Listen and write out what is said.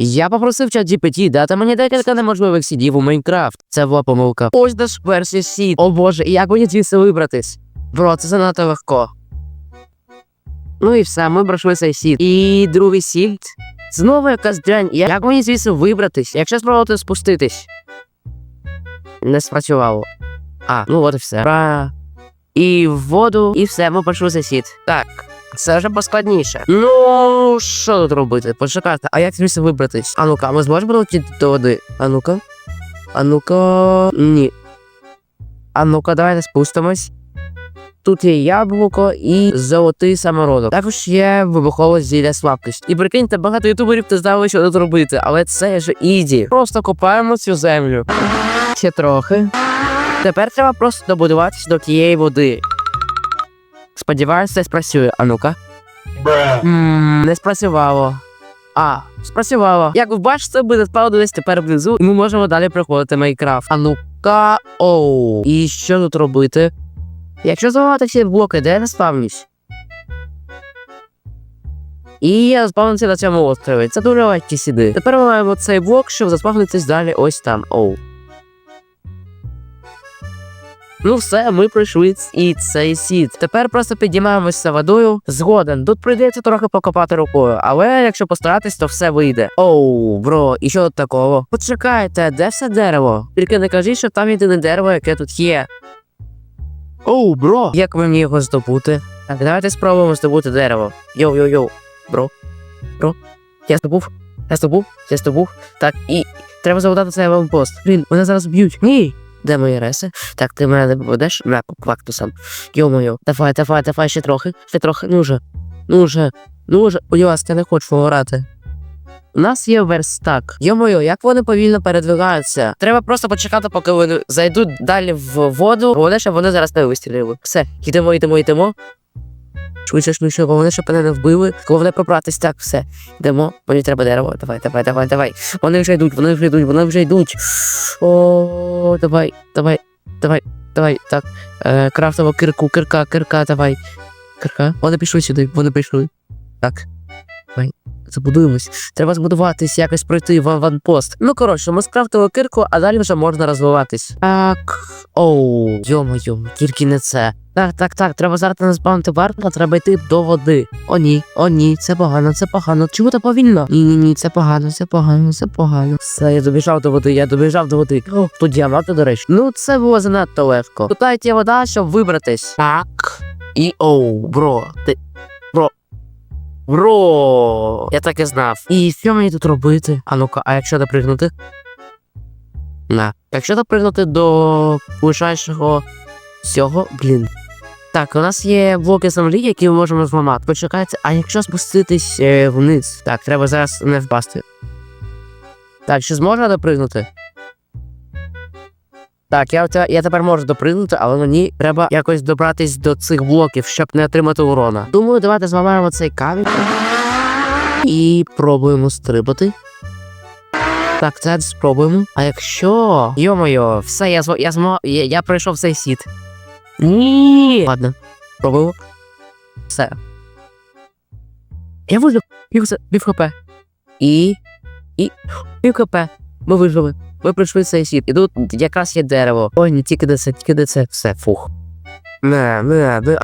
Я попросив чат GPT дати мені декілька неможливих сідів у Майнкрафт. Це була помилка. Ось наш перший сід. О боже, як мені звідси вибратись? Бро, це занадто легко. Ну і все, ми пройшли цей сід. І другий сід. Знову якась дрянь. Як мені звідси вибратись? Якщо спробувати спуститись? Не спрацювало. А, ну от і все. Ра. І в воду, і все, ми пройшли цей сід. Так. Це вже поскладніше. Ну, що тут робити? Почекайте, а як звідси вибратись? А ну-ка, ми зможемо долетіти до води? А ну-ка. А ну-ка. Ні. А ну-ка, давайте спустимось. Тут є яблуко і золотий самородок. Також є вибухове зілля слабкість. І прикиньте, багато ютуберів не знали, що тут робити, але це ж ізі. Просто копаємо цю землю. Ще трохи. Тепер треба просто добудуватись до тієї води. Сподіваюся, це спрацює. А ну-ка. Ммм, не спрацювало. А, спрацювало. Як ви бачите, буде спало десь тепер внизу, і ми можемо далі проходити Майнкрафт. А ну-ка. Оу. І що тут робити? Якщо заливати всі блоки, де я не спавнюсь? І я заспавнився на цьому острові. Це дуже легкі сіди. Тепер ми маємо цей блок, щоб заспавнитись далі ось там. Оу. Ну все, ми пройшли і цей сід. Тепер просто підіймаємося водою. Згоден, тут прийдеться трохи покопати рукою, але якщо постаратись, то все вийде. Оу, бро, і що тут такого? Почекайте, де все дерево? Тільки не кажіть, що там єдине дерево, яке тут є. Оу, бро! Як ви мені його здобути? Так, давайте спробуємо здобути дерево. Йоу-йоу-йоу, бро. Бро. Я здобув. Я здобув, я здобув. Так, і треба заводати цей аванпост. Блін, мене зараз б'ють. Ні. Де мої реси? Так, ти мене не поведеш на квактусам. Йо-моє, давай, давай, давай, ще трохи, ще трохи, ну вже. ну вже, ну вже, будь ласка, не хочу грати. У нас є верстак. Йо-моє, як вони повільно передвигаються. Треба просто почекати, поки вони зайдуть далі в воду. Головне, щоб вони зараз не вистрілили. Все, йдемо, йдемо, йдемо. Швидше, швидше, головне, щоб мене не вбили. Головне пробратись, так, все. Йдемо, мені треба дерево. Давай, давай, давай, давай. Вони вже йдуть, вони вже йдуть, вони вже йдуть. О, давай, давай, давай, давай, так. Е, крафтово кирку, кирка, кирка, давай. Кирка. Вони пішли сюди, вони прийшли. Так. Давай. Забудуємось. Треба збудуватись, якось пройти в аванпост. Ну, коротше, ми скрафтили кирку, а далі вже можна розвиватись. Так. Оу, йо-моє, тільки не це. Так, так, так, треба зараз не збавити варто, треба йти до води. О, ні, о, ні, це погано, це погано. Чому так повільно? Ні, ні, ні, це погано, це погано, це погано. Все, я добіжав до води, я добіжав до води. О, тут діаманти, до речі. Ну, це було занадто легко. Тут навіть є вода, щоб вибратись. Так. І оу, бро, ти. Бро. Бро. Я так і знав. І що мені тут робити? А ну-ка, а якщо допригнути? На. Якщо допригнути до ближайшого цього, блін. Так, у нас є блоки землі, які ми можемо зламати. Почекайте, а якщо спуститись е, вниз? Так, треба зараз не впасти. Так, чи зможна допригнути? Так, я, я тепер можу допригнути, але мені треба якось добратись до цих блоків, щоб не отримати урона. Думаю, давайте зламаємо цей камінь і пробуємо стрибати. Так, це спробуємо. А якщо. Йо-моє, все, я я я, я пройшов цей сіт. Ні. Ладно, пробував. Все. Я вижив. Пів, пів хп. І. І. Пів хп. Ми вижили. Ми пройшли цей сіт. І тут якраз є дерево. Ой, не тільки де це, тільки де це. Все, фух. Не, не, не.